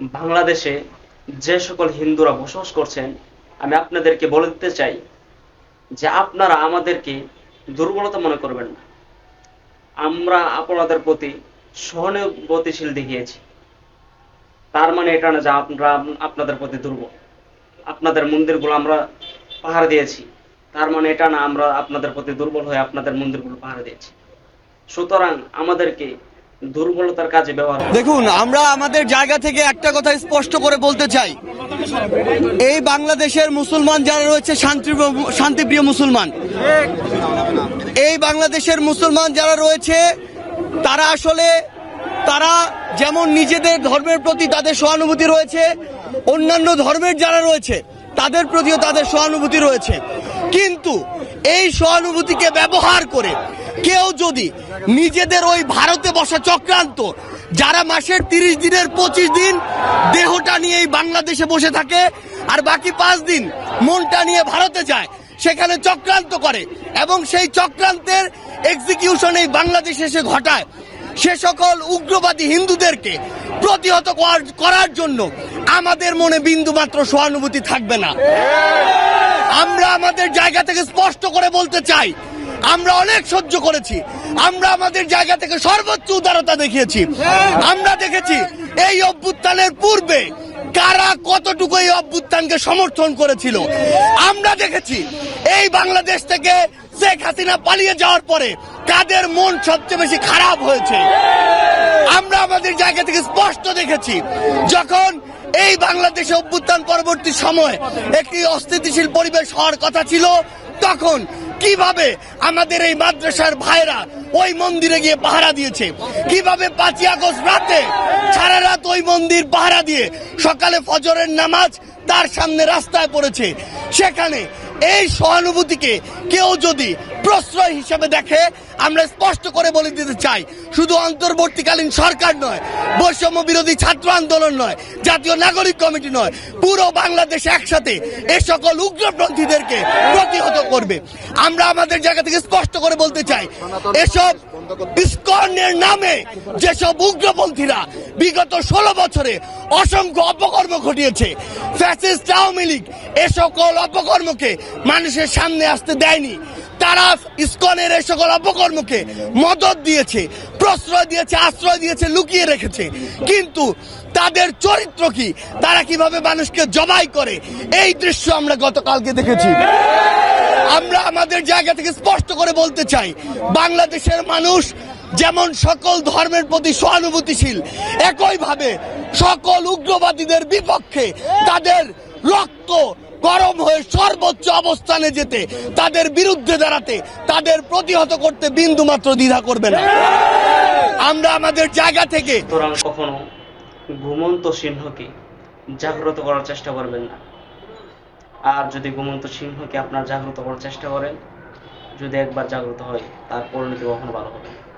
বাংলাদেশে যে সকল হিন্দুরা বসবাস করছেন, আমি আপনাদেরকে বলে দিতে চাই যে আপনারা আমাদেরকে দুর্বলতা মনে করবেন না। আমরা আপনাদের প্রতি সহানুভূতিশীল দেখিয়েছি। তার মানে এটা না যে আমরা আপনাদের প্রতি দুর্বল। আপনাদের মন্দিরগুলো আমরা পাহারা দিয়েছি। তার মানে এটা না আমরা আপনাদের প্রতি দুর্বল হয়ে আপনাদের মন্দিরগুলো পাহাড় দিয়েছি। সুতরাং আমাদেরকে দুর্বলতার কাজে ব্যবহার দেখুন, আমরা আমাদের জায়গা থেকে একটা কথা স্পষ্ট করে বলতে চাই। এই বাংলাদেশের মুসলমান যারা রয়েছে, শান্তি শান্তিপ্রিয় মুসলমান, এই বাংলাদেশের মুসলমান যারা রয়েছে, তারা আসলে, তারা যেমন নিজেদের ধর্মের প্রতি তাদের সহানুভূতি রয়েছে, অন্যান্য ধর্মের যারা রয়েছে, তাদের প্রতিও তাদের সহানুভূতি রয়েছে। কিন্তু এই সহানুভূতিকে ব্যবহার করে কেউ যদি নিজেদের ওই ভারতে বসা চক্রান্ত, যারা মাসের তিরিশ দিনের পঁচিশ দিন দেহটা নিয়ে এই বাংলাদেশে বসে থাকে, আর বাকি পাঁচ দিন মনটা নিয়ে ভারতে যায়, সেখানে চক্রান্ত করে, এবং সেই চক্রান্তের এক্সিকিউশন এই বাংলাদেশে এসে ঘটায়, সে সকল উগ্রবাদী হিন্দুদেরকে প্রতিহত করার- জন্য আমাদের মনে বিন্দু মাত্র সহানুভূতি থাকবে না। আমরা আমাদের জায়গা থেকে স্পষ্ট করে বলতে চাই আমরা অনেক সহ্য করেছি। আমরা আমাদের জায়গা থেকে সর্বোচ্চ উদারতা দেখিয়েছি। আমরা দেখেছি এই অভ্যুত্থানের পূর্বে কারা কতটুকু এই অভ্যুত্থানকে সমর্থন করেছিল। আমরা দেখেছি এই বাংলাদেশ থেকে শেখ হাসিনা পালিয়ে যাওয়ার পরে কাদের মন সবচেয়ে বেশি খারাপ হয়েছে। আমরা আমাদের জায়গা থেকে স্পষ্ট দেখেছি, যখন এই বাংলাদেশে অভ্যুত্থান পরবর্তী সময় একটি অস্থিতিশীল পরিবেশ হওয়ার কথা ছিল, তখন কীভাবে আমাদের এই মাদ্রাসার ভাইরা ওই মন্দিরে গিয়ে পাহারা দিয়েছে? কীভাবে পাঁচই আগস্ট রাতে সারা রাত ওই মন্দির পাহারা দিয়ে সকালে ফজরের নামাজ তার সামনে রাস্তায় পড়েছে? সেখানে এই সহানুভূতিকে কেউ যদি প্রশ্রয় হিসেবে দেখে আমরা স্পষ্ট করে বলে দিতে চাই, শুধু অন্তর্বর্তীকালীন সরকার নয়, বৈষম্য বিরোধী ছাত্র আন্দোলন নয়, জাতীয় নাগরিক কমিটি নয়, পুরো বাংলাদেশ একসাথে এ সকল উগ্রপন্থীদেরকে প্রতিহত করবে। আমরা আমাদের জায়গা থেকে স্পষ্ট করে বলতে চাই, এসব ইস্কনের নামে যেসব উগ্রপন্থীরা বিগত ষোলো বছরে অসংখ্য অপকর্ম ঘটিয়েছে, ফ্যাসিস্ট আওয়ামী লীগ এ সকল অপকর্মকে মানুষের সামনে আসতে দেয়নি। তারা ইস্কনের এই সকল অপকর্মকে মদত দিয়েছে, প্রশ্রয় দিয়েছে, আশ্রয় দিয়েছে, লুকিয়ে রেখেছে। কিন্তু তাদের চরিত্র কি? তারা কীভাবে মানুষকে জবাই করে? এই দৃশ্য আমরা গতকালকে দেখেছি। আমরা আমাদের জায়গা থেকে স্পষ্ট করে বলতে চাই, বাংলাদেশের মানুষ যেমন সকল ধর্মের প্রতি সহানুভূতিশীল, একইভাবে সকল উগ্রবাদীদের বিপক্ষে তাদের রক্ত গরম হয়ে সর্বোচ্চ অবস্থানে যেতে, তাদের বিরুদ্ধে দাঁড়াতে, তাদের প্রতিহত করতে বিন্দু মাত্র দ্বিধা করবে না। আমরা আমাদের জায়গা থেকে কখনো ঘুমন্ত সিংহকে জাগ্রত করার চেষ্টা করবেন না। আর যদি ঘুমন্ত সিংহকে আপনার জাগ্রত করার চেষ্টা করেন, যদি একবার জাগ্রত হয়, তার পরিণতি কখনো ভালো হবে না।